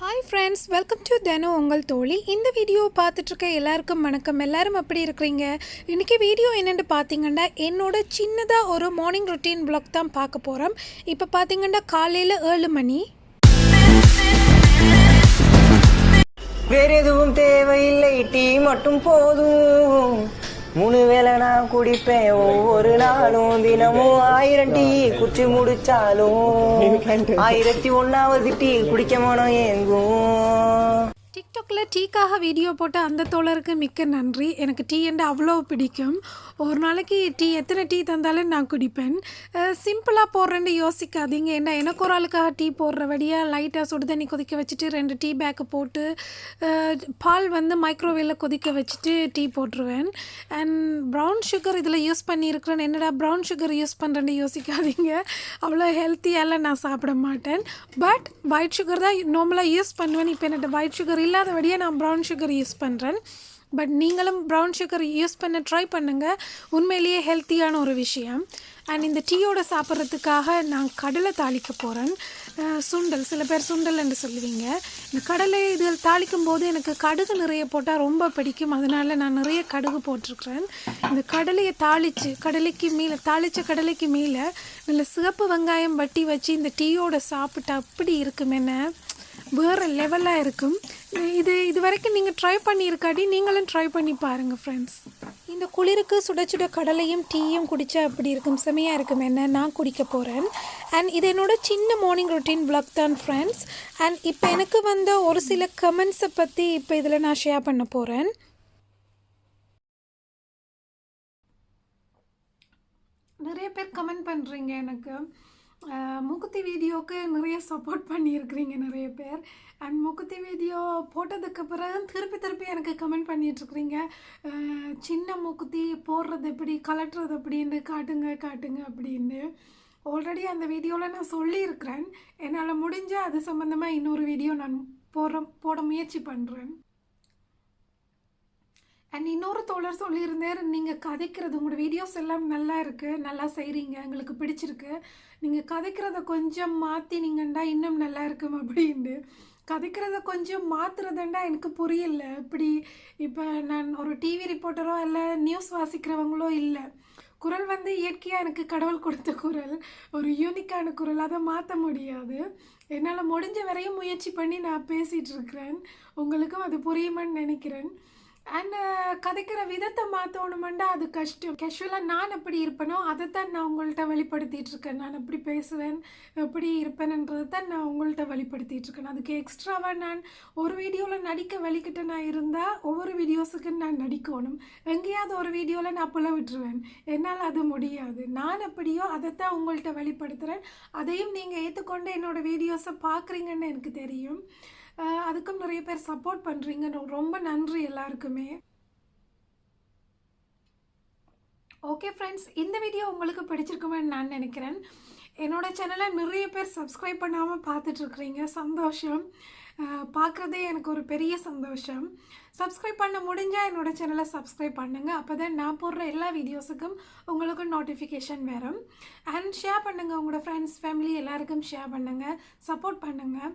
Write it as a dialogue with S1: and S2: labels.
S1: Hi friends welcome to தினம் உங்கள் தோழி இந்த வீடியோ பார்த்துட்ருக்க எல்லாருக்கும் வணக்கம். எல்லாரும் எப்படி இருக்கிறீங்க? இன்றைக்கி வீடியோ என்னென்னு பார்த்தீங்கன்னா என்னோட சின்னதாக ஒரு மார்னிங் ரொட்டீன் ப்ளாக் தான் பார்க்க போகிறோம் இப்போ பார்த்தீங்கன்னா காலையில் ஏழு மணி.
S2: வேறு எதுவும் தேவையில்லை டீ மட்டும் போதும். மூணு வேளை நான் குடிப்பேன். ஒவ்வொரு நாளும் தினமும் ஆயிரம் டீ குடிச்சு முடிச்சாலும் ஆயிரத்தி ஒன்னாவது டீ குடிக்க மனம் ஏங்கும்.
S1: டிக்டாக்ல டீக்காக வீடியோ போட்ட அந்த தோழருக்கு மிக்க நன்றி. எனக்கு டீ என்று அவ்வளோ பிடிக்கும். ஒரு நாளைக்கு டீ எத்தனை டீ தந்தாலும் நான் குடிப்பேன். சிம்பிளாக போடுறேன்னு யோசிக்காதீங்க. என்ன எனக்கு ஒரு ஆளுக்காக டீ போடுற வழியாக லைட்டாக சுடு தண்ணி கொதிக்க வச்சுட்டு ரெண்டு டீ பேக்கை போட்டு பால் வந்து மைக்ரோவேவில் கொதிக்க வச்சுட்டு டீ போட்டுருவேன். அண்ட் ப்ரௌன் சுகர் இதில் யூஸ் பண்ணியிருக்கிறேன். என்னடா ப்ரௌன் சுகர் யூஸ் பண்ணுறேன்னு யோசிக்காதீங்க. அவ்வளோ ஹெல்த்தியாலாம் நான் சாப்பிட மாட்டேன். பட் ஒயிட் சுகர் தான் நார்மலாக யூஸ் பண்ணுவேன். இப்போ என்கிட்ட ஒயிட் சுகர் இல்லாதபடியே நான் ப்ரௌன் சுகர் யூஸ் பண்ணுறேன் பட் நீங்களும் ப்ரௌன் சுகர் யூஸ் பண்ண ட்ரை பண்ணுங்கள் உண்மையிலேயே ஹெல்த்தியான ஒரு விஷயம். அண்ட் இந்த டீயோட சாப்பிட்றதுக்காக நான் கடலை தாளிக்க போகிறேன் சுண்டல். சில பேர் சுண்டல் என்று சொல்லுவீங்க. இந்த கடலை இதில் தாளிக்கும் போது எனக்கு கடுகு நிறைய போட்டால் ரொம்ப பிடிக்கும். அதனால் நான் நிறைய கடுகு போட்டிருக்கிறேன். இந்த கடலையை தாளித்து கடலைக்கு மேலே தாளித்த கடலைக்கு மேலே நல்ல சிவப்பு வெங்காயம் வட்டி வச்சு இந்த டீயோட சாப்பிட்டா அப்படி இருக்கும் என்ன? வேறு லெவலாக இருக்கும். இது இது வரைக்கும் நீங்கள் ட்ரை பண்ணியிருக்காட்டி நீங்களும் ட்ரை பண்ணி பாருங்கள் ஃப்ரெண்ட்ஸ் இந்த குளிருக்கு சுட சுட கடலையும் டீயும் குடித்தா அப்படி இருக்கும்? செமையாக இருக்கும். என்ன? நான் குடிக்க போகிறேன் அண்ட் இது என்னோடய சின்ன மார்னிங் ரொட்டீன் vlog தான் ஃப்ரெண்ட்ஸ் அண்ட் இப்போ எனக்கு வந்த ஒரு சில கமெண்ட்ஸை பற்றி இப்போ இதில் நான் ஷேர் பண்ண போகிறேன் நிறைய பேர் கமெண்ட் பண்ணுறீங்க எனக்கு. மூக்குத்தி வீடியோவுக்கு நிறைய சப்போர்ட் பண்ணியிருக்கிறீங்க நிறைய பேர். அண்ட் மூக்குத்தி வீடியோ போட்டதுக்கு பிறகு திருப்பி திருப்பி எனக்கு கமெண்ட் பண்ணிகிட்ருக்கிறீங்க சின்ன மூக்குத்தி போடுறது எப்படி கலட்டுறது எப்படின்னு காட்டுங்க காட்டுங்க அப்படின்னு. ஆல்ரெடி அந்த வீடியோவில் நான் சொல்லியிருக்கிறேன். என்னால் முடிஞ்ச அது சம்மந்தமாக இன்னொரு வீடியோ நான் போடுற போட முயற்சி பண்ணுறேன் அண்ட் இன்னொரு தோழர் சொல்லியிருந்தார் நீங்கள் கதைக்கிறது உங்களோட வீடியோஸ் எல்லாம் நல்லா இருக்குது நல்லா செய்கிறீங்க எங்களுக்கு பிடிச்சிருக்கு. நீங்கள் கதைக்கிறத கொஞ்சம் மாற்றினீங்கண்டா இன்னும் நல்லா இருக்கும் அப்படின்னு கதைக்கிறத கொஞ்சம் மாற்றுறதுண்டா எனக்கு புரியல. இப்படி இப்போ நான் ஒரு டிவி ரிப்போர்ட்டரோ இல்லை நியூஸ் வாசிக்கிறவங்களோ இல்லை. குரல் வந்து இயற்கையாக எனக்கு கடவுள் கொடுத்த குரல். ஒரு யூனிக்கான குரல். அதை மாற்ற முடியாது. என்னால் முடிஞ்ச வரையும் முயற்சி பண்ணி நான் பேசிகிட்டு இருக்கிறேன். உங்களுக்கும் அது புரியுமான்னு நினைக்கிறேன். அண்ட் கதைக்கிற விதத்தை மாற்றணுமெண்டா அது கஷ்டம். கேஷுவலாக நான் எப்படி இருப்பேனோ அதை தான் நான் உங்கள்கிட்ட வெளிப்படுத்திகிட்டு இருக்கேன் நான் எப்படி பேசுவேன் எப்படி இருப்பேன்ன்றதை தான் நான் உங்கள்கிட்ட வெளிப்படுத்திகிட்டு இருக்கேன் அதுக்கு எக்ஸ்ட்ராவாக நான் ஒரு வீடியோவில் நடிக்க வலிக்கிட்ட நான் இருந்தால் ஒவ்வொரு வீடியோஸுக்கு நான் நடிக்கணும். எங்கேயாவது ஒரு வீடியோவில் நான் புல விட்டுருவேன். என்னால் அது முடியாது. நான் எப்படியோ அதைத்தான் உங்கள்கிட்ட வெளிப்படுத்துகிறேன் அதையும் நீங்கள் ஏற்றுக்கொண்டு என்னோடய வீடியோஸை பார்க்குறீங்கன்னு எனக்கு தெரியும். அதுக்கும் நிறைய பேர் சப்போர்ட் பண்ணுறீங்க ரொம்ப நன்றி எல்லாருக்குமே. ஓகே ஃப்ரெண்ட்ஸ் இந்த வீடியோ உங்களுக்கு பிடிச்சிருக்குமென்னு நான் நினைக்கிறேன். என்னோடய சேனலை நிறைய பேர் சப்ஸ்கிரைப் பண்ணாமல் பார்த்துட்ருக்குறீங்க. சந்தோஷம். பார்க்குறதே எனக்கு ஒரு பெரிய சந்தோஷம். சப்ஸ்கிரைப் பண்ண முடிஞ்சால் என்னோடய சேனலை சப்ஸ்கிரைப் பண்ணுங்கள் அப்போ தான் நான் போடுற எல்லா வீடியோஸுக்கும் உங்களுக்கு நோட்டிஃபிகேஷன் வரும். அண்ட் ஷேர் பண்ணுங்கள் உங்களோட ஃப்ரெண்ட்ஸ் ஃபேமிலி எல்லாருக்கும் ஷேர் பண்ணுங்கள் சப்போர்ட் பண்ணுங்கள்